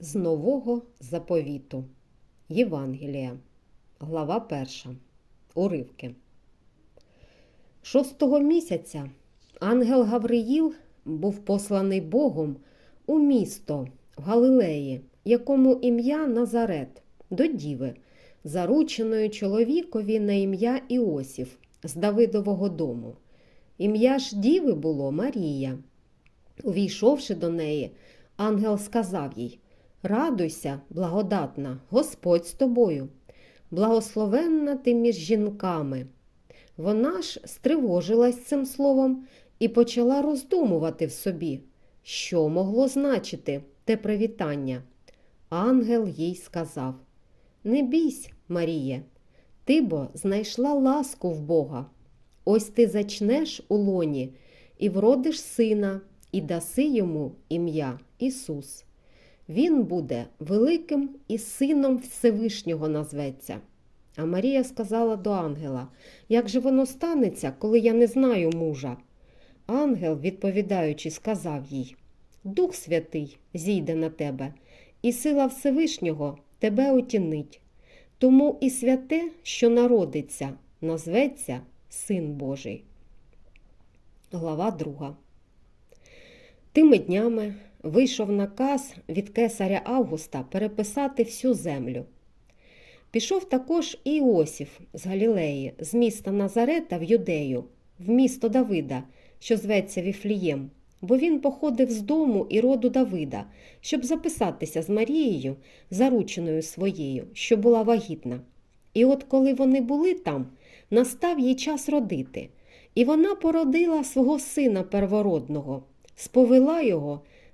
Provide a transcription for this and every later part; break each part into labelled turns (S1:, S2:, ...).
S1: З нового заповіту. Євангелія. Глава перша. Уривки. Шостого місяця ангел Гавриїл був посланий Богом у місто в Галилеї, якому ім'я Назарет, до діви, зарученої чоловікові на ім'я Іосіф з Давидового дому. Ім'я ж діви було Марія. Увійшовши до неї, ангел сказав їй Радуйся, благодатна, Господь з тобою, благословенна ти між жінками. Вона ж стривожилась цим словом і почала роздумувати в собі, що могло значити те привітання. Ангел їй сказав Не бійсь, Маріє, ти бо знайшла ласку в Бога. Ось ти зачнеш у лоні і вродиш сина, і даси йому ім'я Ісус. Він буде великим і сином Всевишнього назветься. А Марія сказала до ангела, як же воно станеться, коли я не знаю мужа? Ангел, відповідаючи, сказав їй Дух Святий зійде на тебе, і сила Всевишнього тебе отінить. Тому і святе, що народиться, назветься Син Божий. Глава 2. Тими днями вийшов наказ від кесаря Августа переписати всю землю. Пішов також і Іосиф з Галілеї, з міста Назарета в Юдею, в місто Давида, що зветься Віфлієм, бо він походив з дому і роду Давида, щоб записатися з Марією, зарученою своєю, що була вагітна. І от коли вони були там, настав їй час родити, і вона породила свого сина первородного, сповела його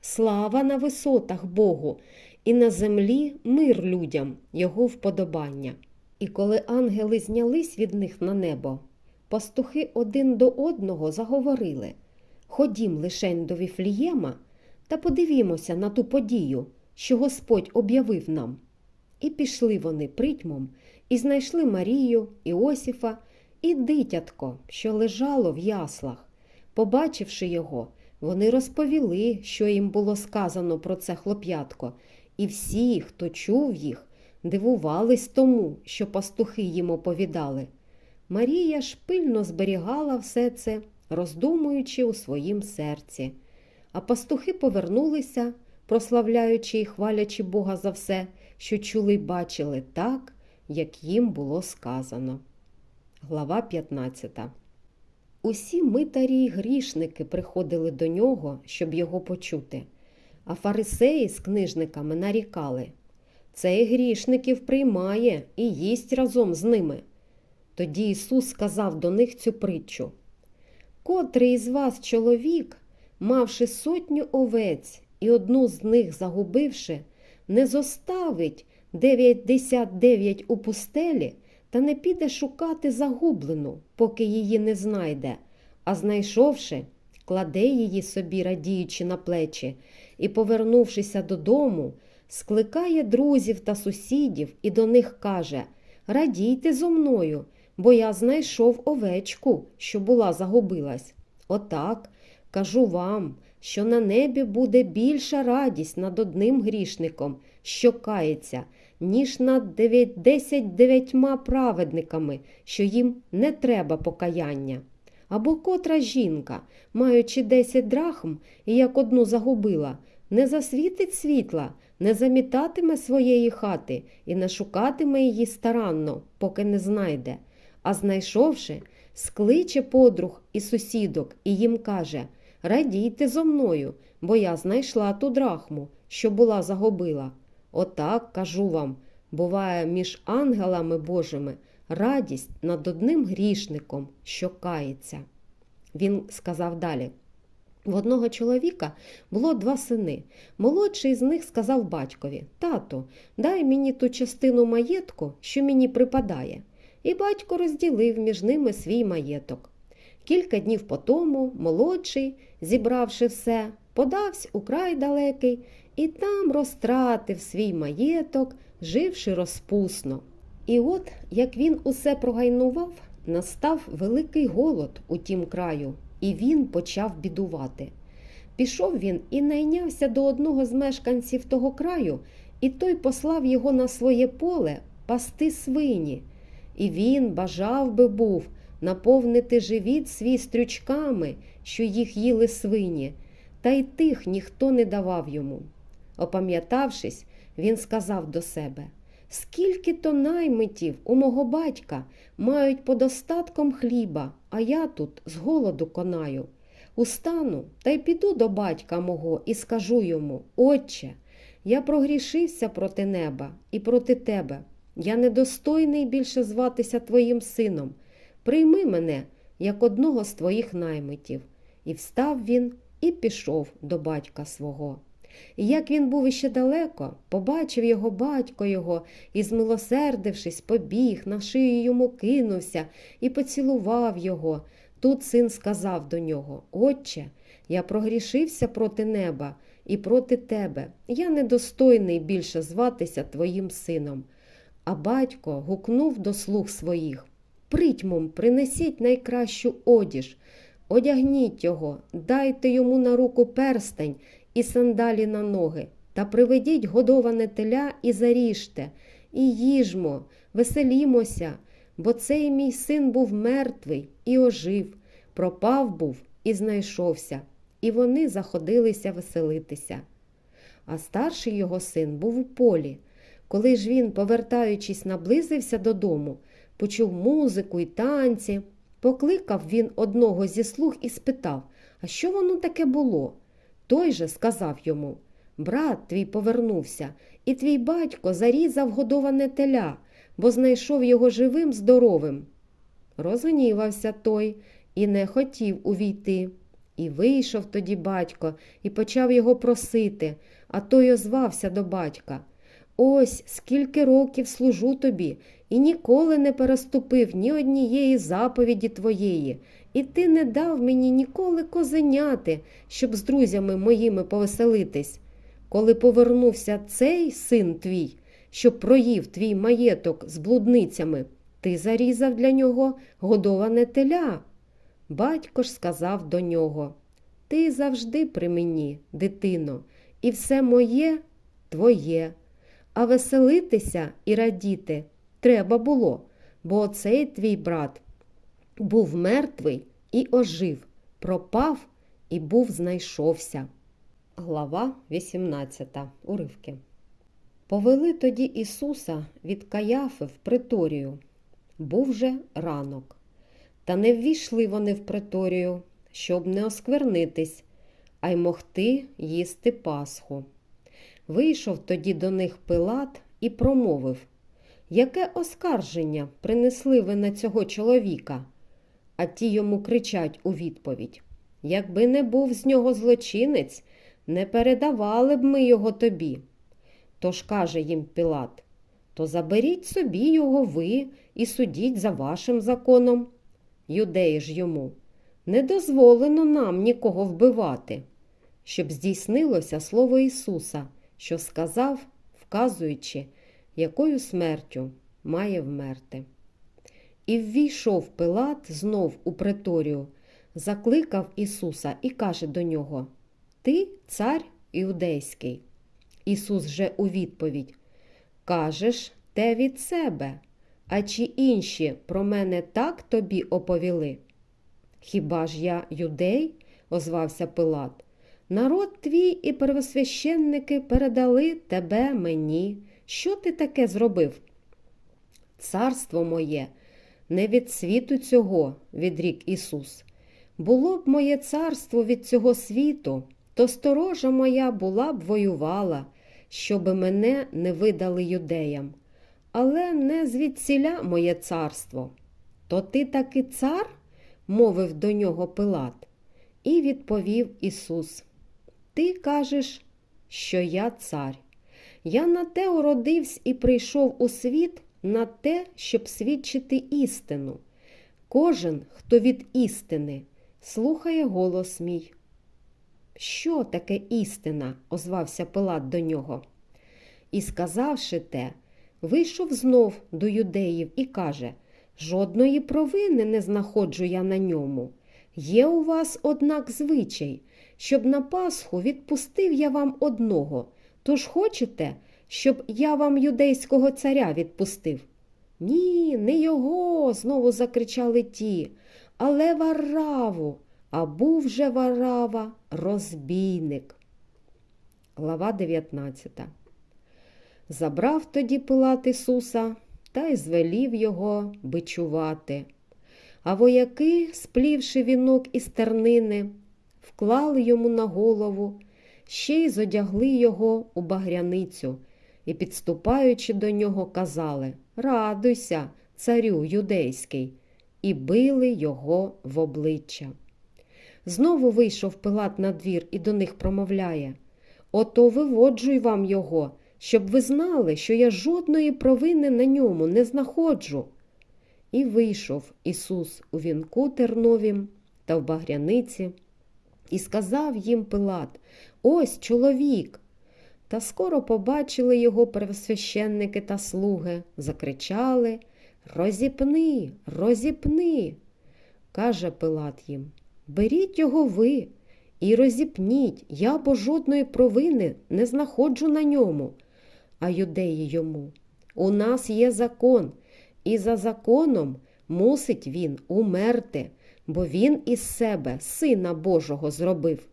S1: Слава на висотах Богу, і на землі мир людям, Його вподобання. І коли ангели знялись від них на небо, пастухи один до одного заговорили Ходім лишень до Віфлієма та подивімося на ту подію, що Господь об'явив нам. І пішли вони притьмом, і знайшли Марію, Іосіфа і дитятко, що лежало в яслах. Побачивши його, вони розповіли, що їм було сказано про це хлоп'ятко, і всі, хто чув їх, дивувались тому, що пастухи їм оповідали. Марія ж пильно зберігала все це, роздумуючи у своїм серці. А пастухи повернулися, прославляючи і хвалячи Бога за все, що чули й бачили так, як їм було сказано. Глава 15 Усі митарі й грішники приходили до нього, щоб його почути, а фарисеї з книжниками нарікали. Цей грішників приймає і їсть разом з ними. Тоді Ісус сказав до них цю притчу. Котрий із вас чоловік, мавши сотню овець і одну з них загубивши, не зоставить дев'ятдесят дев'ять у пустелі та не піде шукати загублену, поки її не знайде, а знайшовши, кладе її собі, радіючи на плечі, і, повернувшися додому, скликає друзів та сусідів і до них каже Радійте зо мною, бо я знайшов овечку, що була загубилась. Отак кажу вам, що на небі буде більша радість над одним грішником, що кається, ніж над десять дев'ятьма праведниками, що їм не треба покаяння. Або котра жінка, маючи десять драхм і як одну загубила, не засвітить світла, не замітатиме своєї хати і не шукатиме її старанно, поки не знайде, а знайшовши, скличе подруг і сусідок і їм каже Радійте зо мною, бо я знайшла ту драхму, що була загубила. Отак, кажу вам, буває між ангелами Божими радість над одним грішником, що кається. Він сказав далі. В одного чоловіка було два сини. Молодший з них сказав батькові Тату, дай мені ту частину маєтку, що мені припадає. І батько розділив між ними свій маєток. Кілька днів потому молодший, зібравши все, подався у край далекий і там розтратив свій маєток, живши розпусно. І от, як він усе прогайнував, настав великий голод у тім краю, і він почав бідувати. Пішов він і найнявся до одного з мешканців того краю, і той послав його на своє поле пасти свині. І він бажав би був наповнити живіт свій стрючками, що їх їли свині, та й тих ніхто не давав йому. Опам'ятавшись, він сказав до себе Скільки то наймитів у мого батька мають подостатком хліба, а я тут з голоду конаю. Устану та й піду до батька мого і скажу йому Отче, я прогрішився проти неба і проти тебе. Я недостойний більше зватися твоїм сином. Прийми мене, як одного з твоїх наймитів. І встав він і пішов до батька свого. І як він був іще далеко, побачив його батько його і, змилосердившись, побіг, на шию йому кинувся і поцілував його. Тут син сказав до нього Отче, я прогрішився проти неба і проти тебе. Я недостойний більше зватися твоїм сином. А батько гукнув до слуг своїх Притьмом, принесіть найкращу одіж, одягніть його, дайте йому на руку перстень і сандалі на ноги, та приведіть годоване теля і заріжте, і їжмо, веселімося, бо цей мій син був мертвий і ожив, пропав був і знайшовся, і вони заходилися веселитися. А старший його син був у полі. Коли ж він, повертаючись, наблизився додому, почув музику й танці, покликав він одного зі слуг і спитав, а що воно таке було? Той же сказав йому Брат твій повернувся, і твій батько зарізав годоване теля, бо знайшов його живим, здоровим. Розгнівався той і не хотів увійти. І вийшов тоді батько і почав його просити, а той озвався до батька. Ось скільки років служу тобі, і ніколи не переступив ні однієї заповіді твоєї, і ти не дав мені ніколи козеняти, щоб з друзями моїми повеселитись. Коли повернувся цей син твій, що проїв твій маєток з блудницями, ти зарізав для нього годоване теля. Батько ж сказав до нього Ти завжди при мені, дитино, і все моє твоє. А веселитися і радіти треба було, бо оцей твій брат був мертвий і ожив, пропав і був знайшовся. Глава 18. Уривки. Повели тоді Ісуса від Каяфи в приторію. Був же ранок. Та не ввійшли вони в приторію, щоб не осквернитись, а й могти їсти Пасху. Вийшов тоді до них Пилат і промовив Яке оскарження принесли ви на цього чоловіка? А ті йому кричать у відповідь Якби не був з нього злочинець, не передавали б ми його тобі. Тож каже їм Пилат то заберіть собі його ви і судіть за вашим законом. Юдеї ж йому не дозволено нам нікого вбивати, щоб здійснилося слово Ісуса, що сказав, вказуючи, якою смертю має вмерти. І ввійшов Пилат знов у преторію, закликав Ісуса і каже до нього Ти цар іудейський. Ісус же у відповідь Кажеш те від себе, а чи інші про мене так тобі оповіли? Хіба ж я юдей? озвався Пилат. Народ твій і первосвященники передали тебе мені. Що ти таке зробив? Царство моє не від світу цього, відрік Ісус. Було б моє царство від цього світу, то сторожа моя була б воювала, щоби мене не видали юдеям. Але не звідсіля моє царство. То ти таки цар? мовив до нього Пилат. І відповів Ісус: Ти кажеш, що я цар. Я на те уродився і прийшов у світ на те, щоб свідчити істину. Кожен, хто від істини, слухає голос мій. Що таке істина? озвався Пилат до нього. І, сказавши те, вийшов знов до юдеїв і каже Жодної провини не знаходжу я на ньому. Є у вас, однак, звичай, щоб на Пасху відпустив я вам одного. Тож хочете, щоб я вам юдейського царя відпустив? Ні, не його, знову закричали ті, але Вараву, а був же Варава розбійник. Глава 19 Забрав тоді Пилат Ісуса та й звелів його бичувати. А вояки, сплівши вінок із тернини, вклали йому на голову, ще й зодягли його у багряницю і, підступаючи до нього, казали Радуйся, царю юдейський, і били його в обличчя. Знову вийшов Пилат на двір і до них промовляє Ото виводжуй вам його, щоб ви знали, що я жодної провини на ньому не знаходжу. І вийшов Ісус у вінку терновім та в багряниці, і сказав їм Пилат Ось чоловік. Та скоро побачили його первосвященники та слуги, закричали Розіпни, розіпни. Каже Пилат їм Беріть його ви і розіпніть, я бо жодної провини не знаходжу на ньому. А юдеї йому У нас є закон, і за законом мусить він умерти, бо він із себе сина Божого зробив.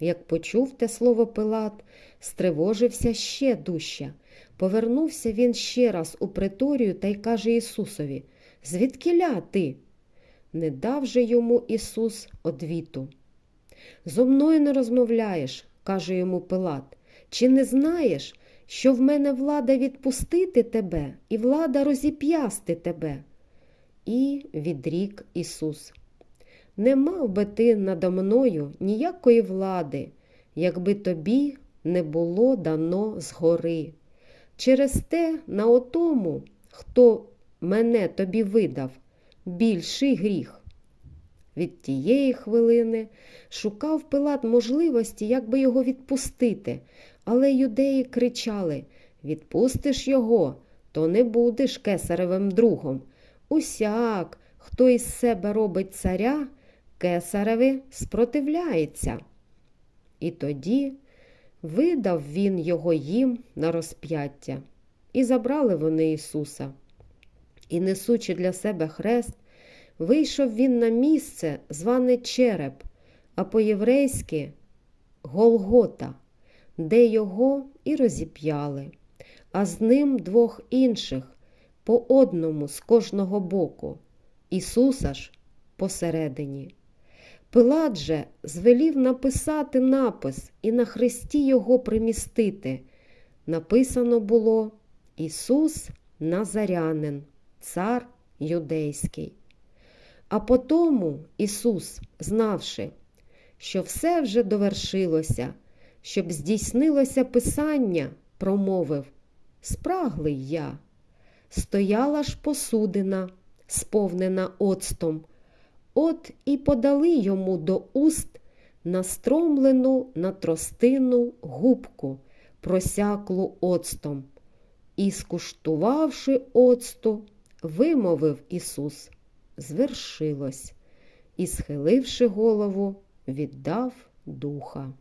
S1: Як почув те слово Пилат, стривожився ще дужче. Повернувся він ще раз у приторію та й каже Ісусові Звідкиля ти? Не дав же йому Ісус одвіту. Зо мною не розмовляєш, каже йому Пилат, чи не знаєш, що в мене влада відпустити тебе і влада розіп'ясти тебе? І відрік Ісус. Не мав би ти надо мною ніякої влади, якби тобі не було дано згори. Через те на отому, хто мене тобі видав, більший гріх. Від тієї хвилини шукав Пилат можливості, як би його відпустити, але юдеї кричали Відпустиш його, то не будеш кесаревим другом. Усяк, хто із себе робить царя, кесареві спротивляється. І тоді видав він його їм на розп'яття, і забрали вони Ісуса. І, несучи для себе хрест, вийшов він на місце, зване Череп, а по-єврейськи Голгота, де його і розіп'яли, а з ним двох інших по одному з кожного боку, Ісуса ж посередині. Пилат же звелів написати напис і на хресті його примістити. Написано було Ісус Назарянин, цар юдейський. А потому Ісус, знавши, що все вже довершилося, щоб здійснилося Писання, промовив Спраглий я. Стояла ж посудина, сповнена оцтом. От і подали йому до уст настромлену на тростину губку, просяклу оцтом. І, скуштувавши оцту, вимовив Ісус, звершилось, і, схиливши голову, віддав духа.